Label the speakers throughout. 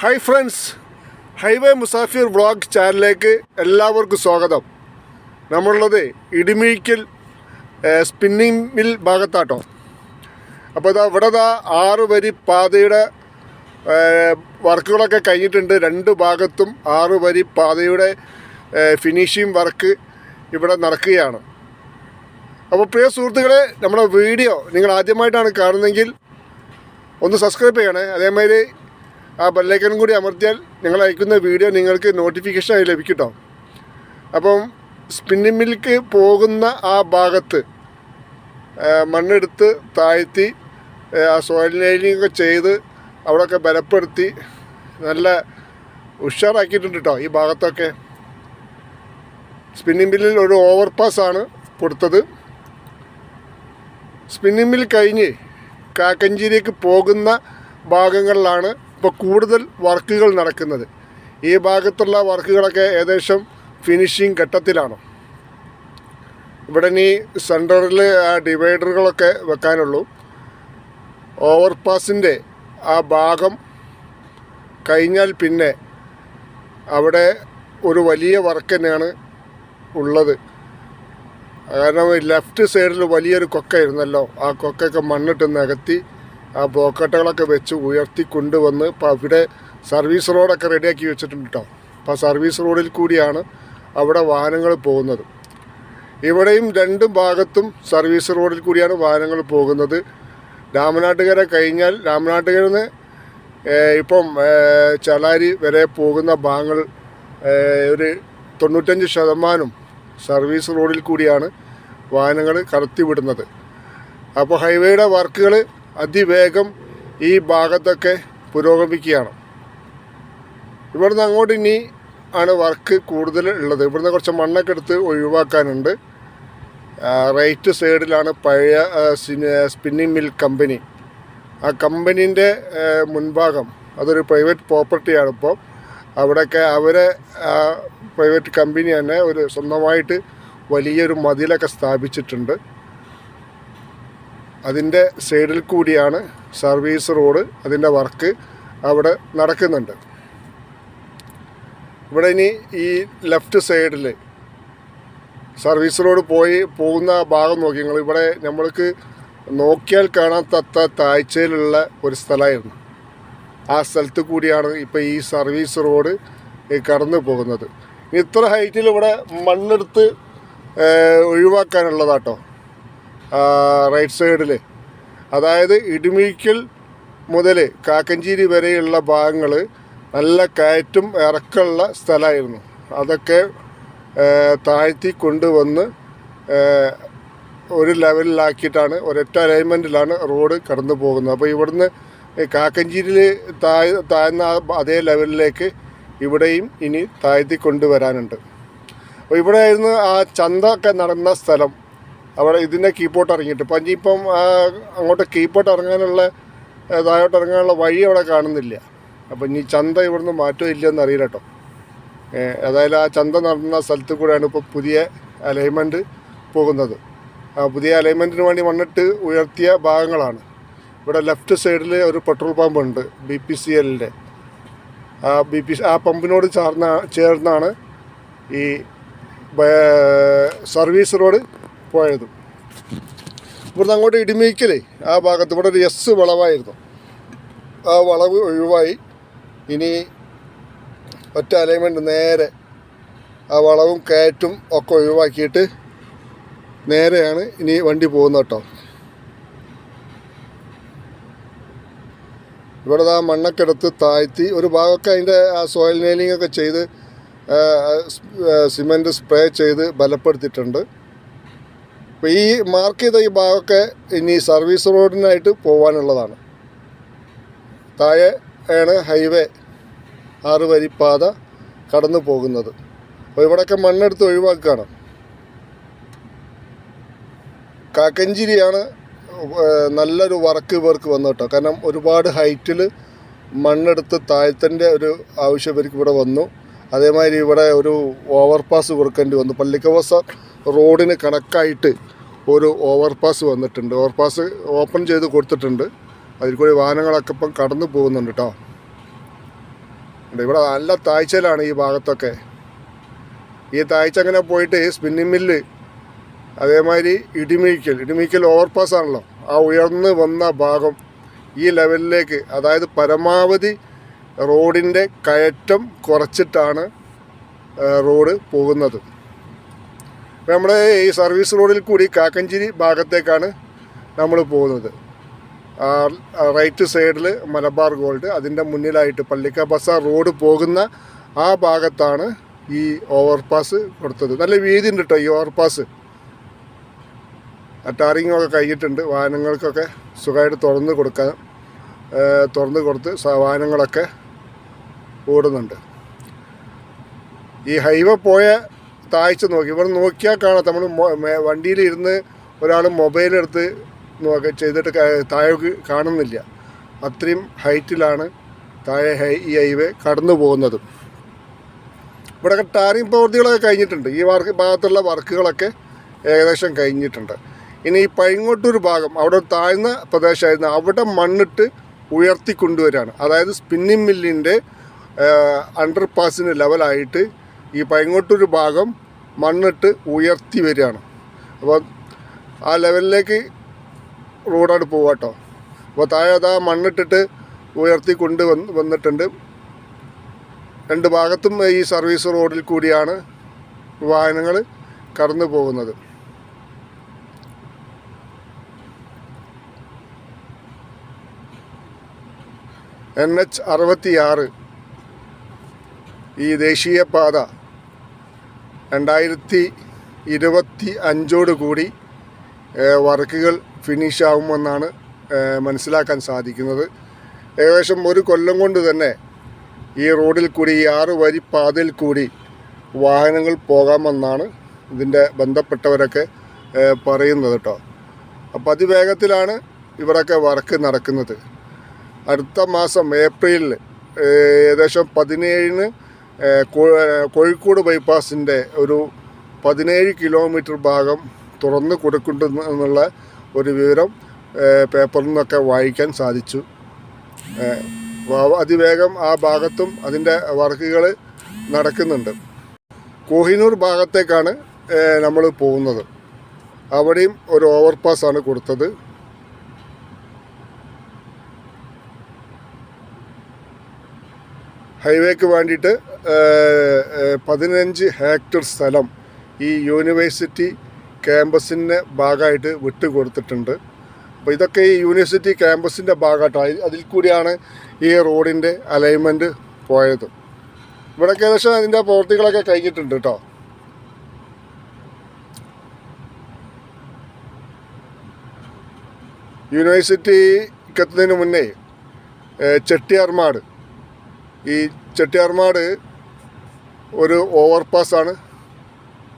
Speaker 1: Hi friends highway Musafir vlog ചാനലിലേക്ക് എല്ലാവർക്കും സ്വാഗതം. നമ്മളുള്ളത് ഇടിമീക്കൽ സ്പിന്നിങ് മിൽ ഭാഗത്താട്ടോ. അപ്പോൾ ഇതാ ഇവിടെ ഇതാ ആറ് വരി പാതയുടെ വർക്കുകളൊക്കെ കഴിഞ്ഞിട്ടുണ്ട്. രണ്ട് ഭാഗത്തും ആറ് വരി പാതയുടെ ഫിനിഷിംഗ് വർക്ക് ഇവിടെ നടക്കുകയാണ്. അപ്പോൾ പ്രിയ സുഹൃത്തുക്കളെ നമ്മുടെ വീഡിയോ നിങ്ങൾ ആദ്യമായിട്ടാണ് കാണുന്നതെങ്കിൽ ഒന്ന് സബ്സ്ക്രൈബ് ചെയ്യണേ. അതേമാതിരി ആ ബെല്ലൈക്കൺ കൂടി അമർത്തിയാൽ ഞങ്ങൾ അയക്കുന്ന വീഡിയോ നിങ്ങൾക്ക് നോട്ടിഫിക്കേഷനായി ലഭിക്കും അപ്പം സ്പിന്നിംഗ് മിൽക്ക് പോകുന്ന ആ ഭാഗത്ത് മണ്ണെടുത്ത് താഴ്ത്തി ആ, ആ സോയിൽ നൈലിംഗ് ഒക്കെ ചെയ്ത് അവിടെയൊക്കെ ബലപ്പെടുത്തി നല്ല ഉഷാറാക്കിയിട്ടുണ്ട് കേട്ടോ ഈ ഭാഗത്തൊക്കെ. സ്പിന്നിംഗ് മില്ലിൽ ഒരു ഓവർ പാസ്സാണ് കൊടുത്തത്. സ്പിന്നിംഗ് മിൽ കഴിഞ്ഞ് കാക്കഞ്ചേരിക്ക് പോകുന്ന ഭാഗങ്ങളിലാണ് ഇപ്പോൾ കൂടുതൽ വർക്കുകൾ നടക്കുന്നത്. ഈ ഭാഗത്തുള്ള വർക്കുകളൊക്കെ ഏകദേശം ഫിനിഷിംഗ് ഘട്ടത്തിലാണ്. ഇവിടെ ഇനി സെന്ററിൽ ആ ഡിവൈഡറുകളൊക്കെ വെക്കാനുള്ളൂ. ഓവർപാസിന്റെ ആ ഭാഗം കഴിഞ്ഞാൽ പിന്നെ അവിടെ ഒരു വലിയ വർക്ക് തന്നെയാണ് ഉള്ളത്. കാരണം ലെഫ്റ്റ് സൈഡിൽ വലിയൊരു കൊക്കയായിരുന്നല്ലോ. ആ കൊക്കൊക്കെ മണ്ണിട്ട് നികത്തി ആ ബ്ലോക്കട്ടകളൊക്കെ വെച്ച് ഉയർത്തി കൊണ്ടുവന്ന് ഇപ്പോൾ അവിടെ സർവീസ് റോഡൊക്കെ റെഡിയാക്കി വെച്ചിട്ടുണ്ട് കേട്ടോ. അപ്പോൾ സർവീസ് റോഡിൽ കൂടിയാണ് അവിടെ വാഹനങ്ങൾ പോകുന്നത്. ഇവിടെയും രണ്ടും ഭാഗത്തും സർവീസ് റോഡിൽ കൂടിയാണ് വാഹനങ്ങൾ പോകുന്നത്. രാമനാട്ടുകര കഴിഞ്ഞാൽ രാമനാട്ടുകര നിന്ന് ഇപ്പം ചലാരി വരെ പോകുന്ന ഭാഗങ്ങൾ ഒരു തൊണ്ണൂറ്റഞ്ച് ശതമാനം സർവീസ് റോഡിൽ കൂടിയാണ് വാഹനങ്ങൾ കടത്തിവിടുന്നത്. അപ്പോൾ ഹൈവേയുടെ വർക്കുകൾ അതിവേഗം ഈ ഭാഗത്തൊക്കെ പുരോഗമിക്കുകയാണ്. ഇവിടുന്ന് അങ്ങോട്ട് ഇനി ആണ് വർക്ക് കൂടുതൽ ഉള്ളത്. ഇവിടുന്ന് കുറച്ച് മണ്ണൊക്കെ എടുത്ത് ഒഴിവാക്കാനുണ്ട്. റൈറ്റ് സൈഡിലാണ് പഴയ സ്പിന്നിങ് മിൽ കമ്പനി. ആ കമ്പനീന്റെ മുൻഭാഗം അതൊരു പ്രൈവറ്റ് പ്രോപ്പർട്ടിയാണ് ഇപ്പോൾ അവിടെയൊക്കെ അവരെ പ്രൈവറ്റ് കമ്പനി തന്നെ ഒരു സ്വന്തമായിട്ട് വലിയൊരു മതിലൊക്കെ സ്ഥാപിച്ചിട്ടുണ്ട്. അതിന്റെ സൈഡിൽ കൂടിയാണ് സർവീസ് റോഡ് അതിന്റെ വർക്ക് അവിടെ നടക്കുന്നുണ്ട്. ഇവിടെ ഇനി ഈ ലെഫ്റ്റ് സൈഡിൽ സർവീസ് റോഡ് പോയി പോകുന്ന ഭാഗം നോക്കി. നിങ്ങൾ ഇവിടെ നമ്മൾക്ക് നോക്കിയാൽ കാണാത്തത്ര താഴ്ചയിലുള്ള ഒരു സ്ഥലമായിരുന്നു. ആ സ്ഥലത്ത് കൂടിയാണ് ഇപ്പോൾ ഈ സർവീസ് റോഡ് കടന്നു പോകുന്നത്. ഇത്ര ഹൈറ്റിൽ ഇവിടെ മണ്ണെടുത്ത് ഒഴിവാക്കാനുള്ളതാട്ടോ. റൈറ്റ് സൈഡിൽ അതായത് ഇടുമിക്കൽ മുതൽ കാക്കഞ്ചേരി വരെയുള്ള ഭാഗങ്ങൾ നല്ല കയറ്റും ഇറക്കമുള്ള സ്ഥലമായിരുന്നു. അതൊക്കെ താഴ്ത്തി കൊണ്ടുവന്ന് ഒരു ലെവലിലാക്കിയിട്ടാണ് ഒരൊറ്റ അലൈൻമെന്റിലാണ് റോഡ് കടന്നു പോകുന്നത്. അപ്പോൾ ഇവിടുന്ന് കാക്കഞ്ചേരിയിൽ താഴ് താഴ്ന്ന അതേ ലെവലിലേക്ക് ഇവിടെയും ഇനി താഴ്ത്തി കൊണ്ടുവരാനുണ്ട്. അപ്പോൾ ഇവിടെ ആയിരുന്നു ആ ചന്ത ഒക്കെ നടന്ന സ്ഥലം. അവിടെ ഇതിന്റെ കീപ്പോട്ട് ഇറങ്ങിയിട്ട്. ഇപ്പം ഇനിയിപ്പം അങ്ങോട്ട് കീപ്പോട്ട് ഇറങ്ങാനുള്ള താഴോട്ട് ഇറങ്ങാനുള്ള വഴി അവിടെ കാണുന്നില്ല. അപ്പം ഇനി ചന്ത ഇവിടുന്ന് മാറ്റം ഇല്ലയെന്ന് അറിയില്ല കേട്ടോ. ഏതായാലും ആ ചന്ത നടന്ന സ്ഥലത്ത് കൂടെയാണ് ഇപ്പോൾ പുതിയ അലൈൻമെന്റ് പോകുന്നത്. ആ പുതിയ അലൈൻമെന്റിന് വേണ്ടി വന്നിട്ട് ഉയർത്തിയ ഭാഗങ്ങളാണ്. ഇവിടെ ലെഫ്റ്റ് സൈഡിൽ ഒരു പെട്രോൾ പമ്പ് ഉണ്ട് ബി പി സി എല്ലിന്റെ ആ ബി പി ആ പമ്പിനോട് ചേർന്ന ചേർന്നാണ് ഈ സർവീസ് റോഡ് പോയത് ഇവിടുന്ന് അങ്ങോട്ട് ഇടിമീക്കലേ ആ ഭാഗത്ത് ഇവിടെ ഒരു എസ് വളവായിരുന്നു. ആ വളവ് ഒഴിവായി. ഇനി ഒറ്റ അലൈൻമെന്റ് നേരെ ആ വളവും കയറ്റും ഒക്കെ ഒഴിവാക്കിയിട്ട് നേരെയാണ് ഇനി വണ്ടി പോകുന്നത് കേട്ടോ. ഇവിടെ ആ മണ്ണൊക്കെ എടുത്ത് താഴ്ത്തി ഒരു ഭാഗമൊക്കെ അതിന്റെ ആ സോയിൽ നെയിലിംഗ് ഒക്കെ ചെയ്ത് സിമെന്റ് സ്പ്രേ ചെയ്ത് ബലപ്പെടുത്തിയിട്ടുണ്ട്. അപ്പോൾ ഈ മാർക്ക് ചെയ്ത ഈ ഭാഗമൊക്കെ ഇനി സർവീസ് റോഡിനായിട്ട് പോകാനുള്ളതാണ് താഴെ ആണ് ഹൈവേ ആറ് വരി പാത കടന്നു പോകുന്നത്. അപ്പോൾ ഇവിടെയൊക്കെ മണ്ണെടുത്ത് ഒഴിവാക്കുകയാണ്. കാക്കഞ്ചേരിയാണ് നല്ലൊരു വർക്ക് ഇവർക്ക് വന്നു കേട്ടോ. കാരണം ഒരുപാട് ഹൈറ്റിൽ മണ്ണെടുത്ത് താഴ്ത്തന്റെ ഒരു ആവശ്യം ഇവർക്ക് ഇവിടെ വന്നു. അതേമാതിരി ഇവിടെ ഒരു ഓവർപാസ് കൊടുക്കേണ്ടി വന്നു. പള്ളിക്കവസ റോഡിന് കണക്കായിട്ട് ഒരു ഓവർപാസ് വന്നിട്ടുണ്ട്. ഓവർപാസ് ഓപ്പൺ ചെയ്ത് കൊടുത്തിട്ടുണ്ട്. അതിൽ കൂടി വാഹനങ്ങളൊക്കെ ഇപ്പം കടന്നു പോകുന്നുണ്ട് കേട്ടോ ഇവിടെ നല്ല താഴ്ചയിലാണ് ഈ ഭാഗത്തൊക്കെ. ഈ താഴ്ച അങ്ങനെ പോയിട്ട് സ്പിന്നിങ് മില്ല് അതേമാതിരി ഇടിമീക്കൽ ഇടിമീക്കൽ ഓവർപാസ് ആണല്ലോ. ആ ഉയർന്ന് വന്ന ഭാഗം ഈ ലെവലിലേക്ക് അതായത് പരമാവധി റോഡിന്റെ കയറ്റം കുറച്ചിട്ടാണ് റോഡ് പോകുന്നത്. അപ്പോൾ നമ്മുടെ ഈ സർവീസ് റോഡിൽ കൂടി കാക്കഞ്ചേരി ഭാഗത്തേക്കാണ് നമ്മൾ പോകുന്നത്. റൈറ്റ് സൈഡിൽ മലബാർ ഗോൾഡ് അതിന്റെ മുന്നിലായിട്ട് പള്ളിക്ക ബസാർ റോഡ് പോകുന്ന ആ ഭാഗത്താണ് ഈ ഓവർപാസ് കൊടുത്തത്. നല്ല വീതി ഉണ്ട് കേട്ടോ ഈ ഓവർപാസ് ടാറിങ് ഒക്കെ കഴിഞ്ഞിട്ടുണ്ട്. വാഹനങ്ങൾക്കൊക്കെ സുഖമായിട്ട് തുറന്ന് കൊടുക്കാൻ തുറന്ന് കൊടുത്ത് വാഹനങ്ങളൊക്കെ ഓടുന്നുണ്ട്. ഈ ഹൈവേ പോയ താഴ്ച നോക്കി. ഇവിടെ നോക്കിയാൽ കാണാം. നമ്മൾ വണ്ടിയിലിരുന്ന് ഒരാൾ മൊബൈലെടുത്ത് നോക്കി ചെയ്തിട്ട് താഴേക്ക് കാണുന്നില്ല. അത്രയും ഹൈറ്റിലാണ് താഴെ ഹൈ ഈ ഹൈവേ കടന്നു പോകുന്നത്. ഇവിടെയൊക്കെ ടാറിങ് പ്രവൃത്തികളൊക്കെ കഴിഞ്ഞിട്ടുണ്ട്. ഈ വർക്ക് ഭാഗത്തുള്ള വർക്കുകളൊക്കെ ഏകദേശം കഴിഞ്ഞിട്ടുണ്ട്. ഇനി ഈ പൈങ്ങോട്ടൂർ ഭാഗം അവിടെ താഴ്ന്ന പ്രദേശമായിരുന്നു അവിടെ മണ്ണിട്ട് ഉയർത്തി കൊണ്ടുവരികയാണ് അതായത് സ്പിന്നിങ് മില്ലിന്റെ അണ്ടർ പാസിന് ലെവലായിട്ട് ഈ പൈങ്ങോട്ടൊരു ഭാഗം മണ്ണിട്ട് ഉയർത്തി വരികയാണ്. അപ്പോൾ ആ ലെവലിലേക്ക് റോഡാണ് കേട്ടോ. അപ്പോൾ താഴെ ആ മണ്ണിട്ടിട്ട് ഉയർത്തി കൊണ്ട് വന്ന് വന്നിട്ടുണ്ട്. രണ്ട് ഭാഗത്തും ഈ സർവീസ് റോഡിൽ കൂടിയാണ് വാഹനങ്ങൾ കടന്നു പോകുന്നത്. എൻ എച്ച് അറുപത്തിയാറ്. ഈ ദേശീയപാത രണ്ടായിരത്തി ഇരുപത്തി അഞ്ചോട് കൂടി വർക്കുകൾ ഫിനിഷ് ആകുമെന്നാണ് മനസ്സിലാക്കാൻ സാധിക്കുന്നത്. ഏകദേശം ഒരു കൊല്ലം കൊണ്ട് തന്നെ ഈ റോഡിൽ കൂടി ഈ ആറ് വരി പാതയിൽ കൂടി വാഹനങ്ങൾ പോകാമെന്നാണ് ഇതിന്റെ ബന്ധപ്പെട്ടവരൊക്കെ പറയുന്നത് കേട്ടോ. അപ്പോൾ അതിവേഗത്തിലാണ് ഇവിടെയൊക്കെ വർക്ക് നടക്കുന്നത്. അടുത്ത മാസം ഏപ്രിലിൽ ഏകദേശം പതിനേഴിന് കോഴിക്കോട് ബൈപ്പാസിന്റെ ഒരു പതിനേഴ് കിലോമീറ്റർ ഭാഗം തുറന്ന് കൊടുക്കുന്നുണ്ട് ഒരു വിവരം പേപ്പറിൽ നിന്നൊക്കെ വായിക്കാൻ സാധിച്ചു. അതിവേഗം ആ ഭാഗത്തും അതിന്റെ വർക്കുകൾ നടക്കുന്നുണ്ട്. കോഹിനൂർ ഭാഗത്തേക്കാണ് നമ്മൾ പോകുന്നത്. അവിടെയും ഒരു ഓവർപാസ് ആണ് കൊടുത്തത്. ഹൈവേക്ക് വേണ്ടിയിട്ട് പതിനഞ്ച് ഹെക്ടർ സ്ഥലം ഈ യൂണിവേഴ്സിറ്റി ക്യാമ്പസിന്റെ ഭാഗമായിട്ട് വിട്ടുകൊടുത്തിട്ടുണ്ട്. അപ്പോൾ ഇതൊക്കെ ഈ യൂണിവേഴ്സിറ്റി ക്യാമ്പസിന്റെ ഭാഗമായിട്ടാണ്. അതി- അതിൽ കൂടിയാണ് ഈ റോഡിന്റെ അലൈൻമെന്റ് പോയത്. ഇവിടെയൊക്കെ ഏകദേശം അതിന്റെ പ്രവൃത്തികളൊക്കെ കഴിഞ്ഞിട്ടുണ്ട് കേട്ടോ. യൂണിവേഴ്സിറ്റിക്കെത്തുന്നതിന് മുന്നേ ചെട്ടിയാർമാട് ഈ ചെട്ടിയാർമാട് ഒരു ഓവർപാസ്സാണ്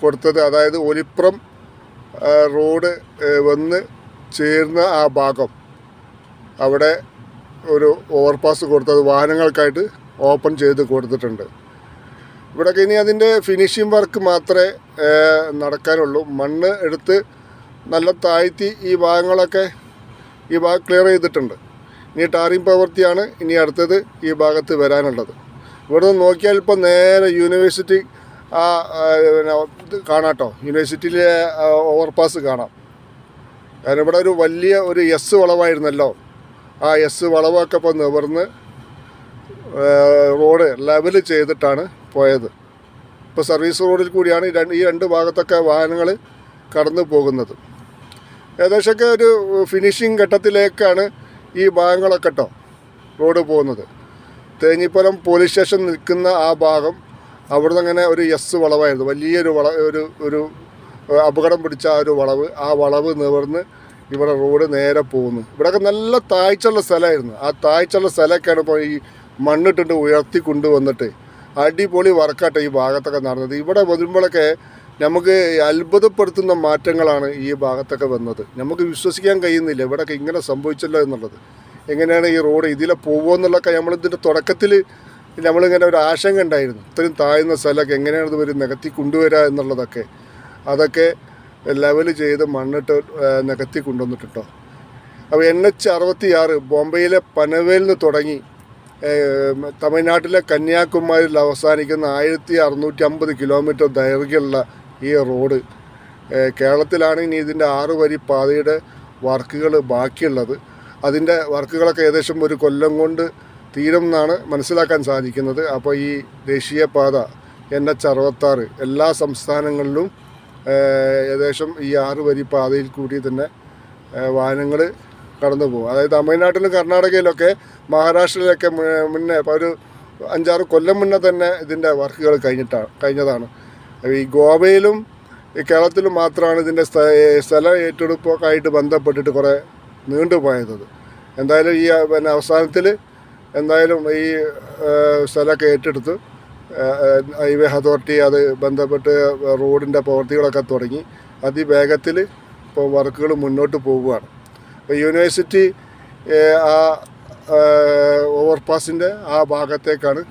Speaker 1: കൊടുത്തത്. അതായത് ഒലിപ്പുറം റോഡ് വന്ന് ചേർന്ന ആ ഭാഗം. അവിടെ ഒരു ഓവർപാസ് കൊടുത്തത് വാഹനങ്ങൾക്കായിട്ട് ഓപ്പൺ ചെയ്ത് കൊടുത്തിട്ടുണ്ട്. ഇവിടെ ഇനി അതിന്റെ ഫിനിഷിംഗ് വർക്ക് മാത്രമേ നടക്കാനുള്ളൂ. മണ്ണ് എടുത്ത് നല്ല താഴ്ത്തി ഈ ഭാഗങ്ങളൊക്കെ ഈ ഭാഗം ക്ലിയർ ചെയ്തിട്ടുണ്ട്. ഇനി ടാറിംഗ് പ്രവൃത്തിയാണ് ഇനി അടുത്തത് ഈ ഭാഗത്ത് വരാനുള്ളത്. ഇവിടെ നിന്ന് നോക്കിയാൽ ഇപ്പോൾ നേരെ യൂണിവേഴ്സിറ്റി ആ പിന്നെ കാണാട്ടോ. യൂണിവേഴ്സിറ്റിയിലെ ഓവർപാസ് കാണാം. കാരണം ഇവിടെ ഒരു വലിയ ഒരു എസ് വളവായിരുന്നല്ലോ. ആ എസ് വളവൊക്കെ ഇപ്പോൾ നിവർന്ന് റോഡ് ലെവൽ ചെയ്തിട്ടാണ് പോയത്. ഇപ്പോൾ സർവീസ് റോഡിൽ കൂടിയാണ് ഈ രണ്ട് ഭാഗത്തൊക്കെ വാഹനങ്ങൾ കടന്നു പോകുന്നത്. ഏകദേശമൊക്കെ ഒരു ഫിനിഷിംഗ് ഘട്ടത്തിലേക്കാണ് ഈ ഭാഗങ്ങളൊക്കെ കേട്ടോ റോഡ് പോകുന്നത്. തേഞ്ഞിപ്പലം പോലീസ് സ്റ്റേഷൻ നിൽക്കുന്ന ആ ഭാഗം അവിടുന്ന് അങ്ങനെ ഒരു എസ് വളവായിരുന്നു. വലിയൊരു വള ഒരു ഒരു അപകടം പിടിച്ച ആ ഒരു വളവ്. ആ വളവ് നിവർന്ന് ഇവിടെ റോഡ് നേരെ പോകുന്നു. ഇവിടെയൊക്കെ നല്ല താഴ്ചയുള്ള സ്ഥലമായിരുന്നു. ആ താഴ്ചയുള്ള സ്ഥലമൊക്കെയാണ് ഇപ്പോൾ ഈ മണ്ണിട്ടിട്ട് ഉയർത്തി കൊണ്ടുവന്നിട്ട് അടിപൊളി വർക്കാട്ടോ ഈ ഭാഗത്തൊക്കെ നടന്നത്. ഇവിടെ വരുമ്പോഴൊക്കെ നമുക്ക് അത്ഭുതപ്പെടുത്തുന്ന മാറ്റങ്ങളാണ് ഈ ഭാഗത്തൊക്കെ വന്നത്. നമുക്ക് വിശ്വസിക്കാൻ കഴിയുന്നില്ല ഇവിടെയൊക്കെ ഇങ്ങനെ സംഭവിച്ചല്ലോ എന്നുള്ളത്. എങ്ങനെയാണ് ഈ റോഡ് ഇതിലെ പോകുമെന്നുള്ളതൊക്കെ നമ്മളിതിന്റെ തുടക്കത്തിൽ നമ്മളിങ്ങനെ ഒരു ആശങ്ക ഉണ്ടായിരുന്നു. ഇത്രയും താഴ്ന്ന സ്ഥലമൊക്കെ എങ്ങനെയാണ് ഇത് ഒരു നികത്തി കൊണ്ടുവരിക എന്നുള്ളതൊക്കെ. അതൊക്കെ ലെവൽ ചെയ്ത് മണ്ണിട്ട് നികത്തി കൊണ്ടുവന്നിട്ടുണ്ടോ അപ്പോൾ എൻ എച്ച് അറുപത്തി ആറ് ബോംബെയിലെ പനവേലിൽ നിന്ന് തുടങ്ങി തമിഴ്നാട്ടിലെ കന്യാകുമാരിയിൽ അവസാനിക്കുന്ന ആയിരത്തി അറുന്നൂറ്റി അമ്പത് കിലോമീറ്റർ ദൈർഘ്യമുള്ള ഈ റോഡ് കേരളത്തിലാണ് ഇതിന്റെ ആറ് വരി പാതയുടെ വർക്കുകൾ ബാക്കിയുള്ളത്. അതിന്റെ വർക്കുകളൊക്കെ ഏകദേശം ഒരു കൊല്ലം കൊണ്ട് തീരും എന്നാണ് മനസ്സിലാക്കാൻ സാധിക്കുന്നത്. അപ്പോൾ ഈ ദേശീയപാത എൻ എച്ച് അറുപത്താറ് എല്ലാ സംസ്ഥാനങ്ങളിലും ഏകദേശം ഈ ആറ് വരി പാതയിൽ കൂടി തന്നെ വാഹനങ്ങൾ കടന്നു പോകും. അതായത് തമിഴ്നാട്ടിലും കർണാടകയിലൊക്കെ മഹാരാഷ്ട്രയിലൊക്കെ മുന്നേ ഒരു അഞ്ചാറ് കൊല്ലം മുന്നേ തന്നെ ഇതിന്റെ വർക്കുകൾ കഴിഞ്ഞിട്ടാണ് കഴിഞ്ഞതാണ്. ഈ ഗോവയിലും കേരളത്തിലും മാത്രമാണ് ഇതിന്റെ സ്ഥല ഏറ്റെടുപ്പൊക്കെ ആയിട്ട് ബന്ധപ്പെട്ടിട്ട് കുറേ നീണ്ടുപോയത് എന്തായാലും ഈ പിന്നെ അവസാനത്തിൽ എന്തായാലും ഈ സ്ഥലമൊക്കെ ഏറ്റെടുത്ത് ഹൈവേ അതോറിറ്റി അത് ബന്ധപ്പെട്ട് റോഡിന്റെ പ്രവൃത്തികളൊക്കെ തുടങ്ങി. അതിവേഗത്തിൽ ഇപ്പോൾ വർക്കുകൾ മുന്നോട്ട് പോവുകയാണ്. ഇപ്പോൾ യൂണിവേഴ്സിറ്റി ആ ഓവർപാസിന്റെ ആ ഭാഗത്തേക്കാണ്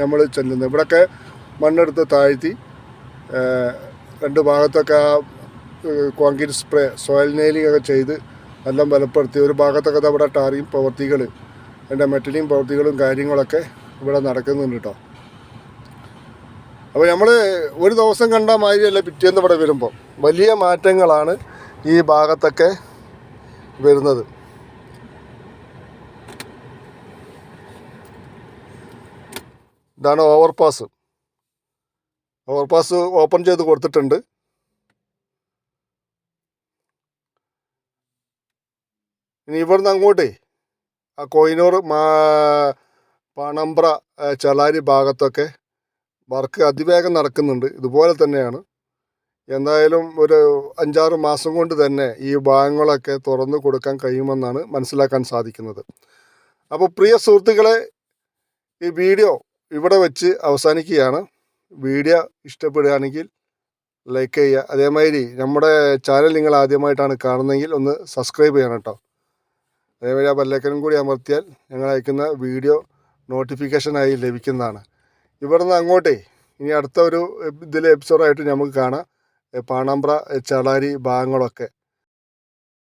Speaker 1: നമ്മൾ ചെല്ലുന്നത്. ഇവിടെയൊക്കെ മണ്ണെടുത്ത് താഴ്ത്തി രണ്ട് ഭാഗത്തൊക്കെ ആ കോൺക്രീറ്റ് സ്പ്രേ സോയിൽ നെയിലിംഗ് ഒക്കെ ചെയ്ത് എല്ലാം ബലപ്പെടുത്തി ഒരു ഭാഗത്തൊക്കെ നമ്മുടെ ടാറിയും പ്രവൃത്തികൾ അതിന്റെ മെറ്റലിങ് പ്രവൃത്തികളും കാര്യങ്ങളൊക്കെ ഇവിടെ നടക്കുന്നുണ്ട് കേട്ടോ. അപ്പോൾ നമ്മൾ ഒരു ദിവസം കണ്ട മാതിരിയല്ല പിറ്റേന്ന് ഇവിടെ വരുമ്പോൾ. വലിയ മാറ്റങ്ങളാണ് ഈ ഭാഗത്തൊക്കെ വരുന്നത്. ഇതാണ് ഓവർപാസ്. ഓവർപാസ് ഓപ്പൺ ചെയ്ത് കൊടുത്തിട്ടുണ്ട്. ഇനി ഇവിടുന്ന് അങ്ങോട്ടേ ആ കോയിനൂർ പണമ്പ്ര ചളാരി ഭാഗത്തൊക്കെ വർക്ക് അതിവേഗം നടക്കുന്നുണ്ട്. ഇതുപോലെ തന്നെയാണ്. എന്തായാലും ഒരു അഞ്ചാറ് മാസം കൊണ്ട് തന്നെ ഈ ഭാഗങ്ങളൊക്കെ തുറന്നു കൊടുക്കാൻ കഴിയുമെന്നാണ് മനസ്സിലാക്കാൻ സാധിക്കുന്നത്. അപ്പോൾ പ്രിയ സുഹൃത്തുക്കളെ ഈ വീഡിയോ ഇവിടെ വെച്ച് അവസാനിക്കുകയാണ്. വീഡിയോ ഇഷ്ടപ്പെടുകയാണെങ്കിൽ ലൈക്ക് ചെയ്യുക. അതേമാതിരി നമ്മുടെ ചാനൽ നിങ്ങൾ ആദ്യമായിട്ടാണ് കാണുന്നതെങ്കിൽ ഒന്ന് സബ്സ്ക്രൈബ് ചെയ്യണം കേട്ടോ. അതേമാതിരി ആ ബെല്ലൈക്കനും കൂടി അമർത്തിയാൽ ഞങ്ങൾ അയക്കുന്ന വീഡിയോ നോട്ടിഫിക്കേഷനായി ലഭിക്കുന്നതാണ്. ഇവിടുന്ന് അങ്ങോട്ടേ ഇനി അടുത്ത ഒരു ഇതിലെ എപ്പിസോഡായിട്ട് നമുക്ക് കാണാം. പാണമ്പ്ര ചളാരി ഭാഗങ്ങളൊക്കെ.